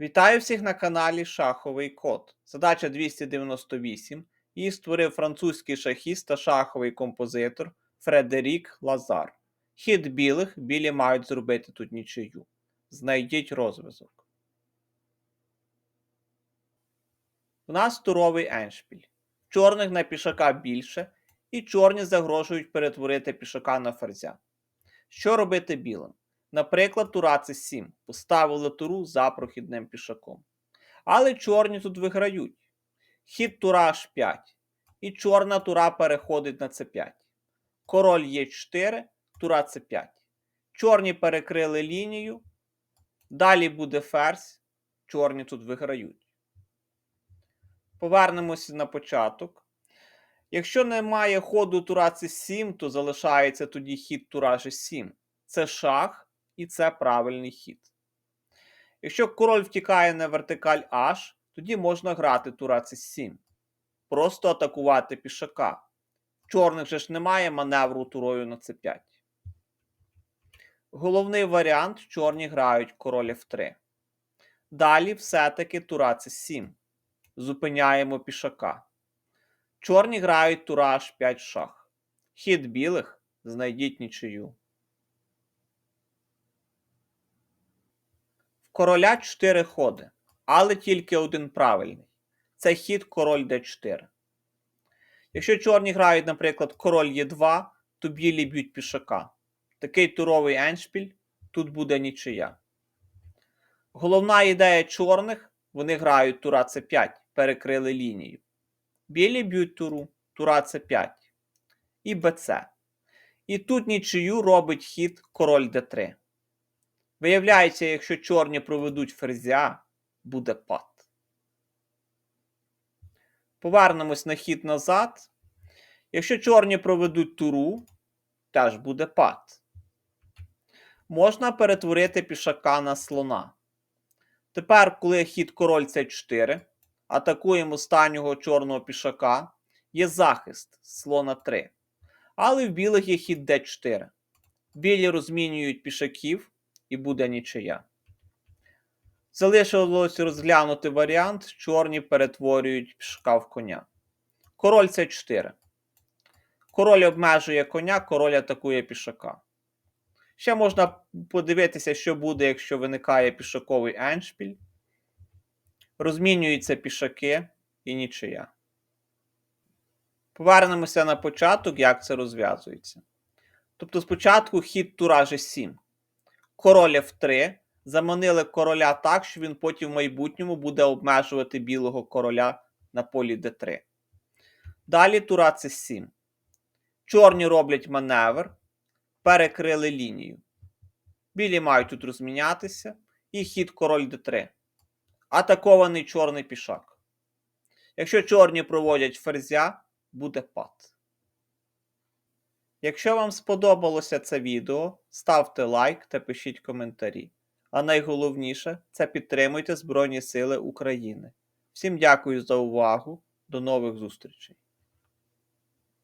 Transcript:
Вітаю всіх на каналі Шаховий Код. Задача 298. Її створив французький шахіст та шаховий композитор Фредерік Лазар. Хід білих, білі мають зробити тут нічию. Знайдіть розв'язок. У нас туровий еншпіль. Чорних на пішака більше, і чорні загрожують перетворити пішака на ферзя. Що робити білим? Наприклад, тура це 7 поставили туру за прохідним пішаком. Але чорні тут виграють. Хід тура H5. І чорна тура переходить на c5. Король Е4, тура c5. Чорні перекрили лінію. Далі буде ферзь. Чорні тут виграють. Повернемося на початок. Якщо немає ходу тура c7, то залишається тоді хід тура g7. Це шах і це правильний хід. Якщо король втікає на вертикаль H, тоді можна грати тура c7. Просто атакувати пішака. В чорних же ж немає маневру турою на c5. Головний варіант чорні грають король f3. Далі все-таки тура c7. Зупиняємо пішака. Чорні грають тура h5 шах. Хід білих знайдіть нічию. Короля 4 ходи, але тільки один правильний. Це хід король d4. Якщо чорні грають, наприклад, король Е2, то білі б'ють пішака. Такий туровий еншпіль, тут буде нічия. Головна ідея чорних вони грають тура c5, перекрили лінію. Білі б'ють туру, тура c5 і БЦ. І тут нічию робить хід король d3. Виявляється, якщо чорні проведуть ферзя, буде пад. Повернемось на хід назад. Якщо чорні проведуть туру, теж буде пад. Можна перетворити пішака на слона. Тепер, коли хід король c4, атакуємо останнього чорного пішака, є захист слона 3. Але в білих є хід d4. Білі розмінюють пішаків і буде нічия. Залишилось розглянути варіант, чорні перетворюють пішака в коня. Король c4. Король обмежує коня, король атакує пішака. Ще можна подивитися, що буде, якщо виникає пішаковий еншпіль. Розмінюються пішаки і нічия. Повернемося на початок, як це розв'язується. Тобто спочатку хід тура G7. Король F3. Заманили короля так, що він потім в майбутньому буде обмежувати білого короля на полі d3. Далі тура c7. Чорні роблять маневр, перекрили лінію. Білі мають тут розмінятися. І хід король d3. Атакований чорний пішак. Якщо чорні проводять ферзя, буде пад. Якщо вам сподобалося це відео, ставте лайк та пишіть коментарі. А найголовніше це підтримуйте Збройні Сили України. Всім дякую за увагу. До нових зустрічей!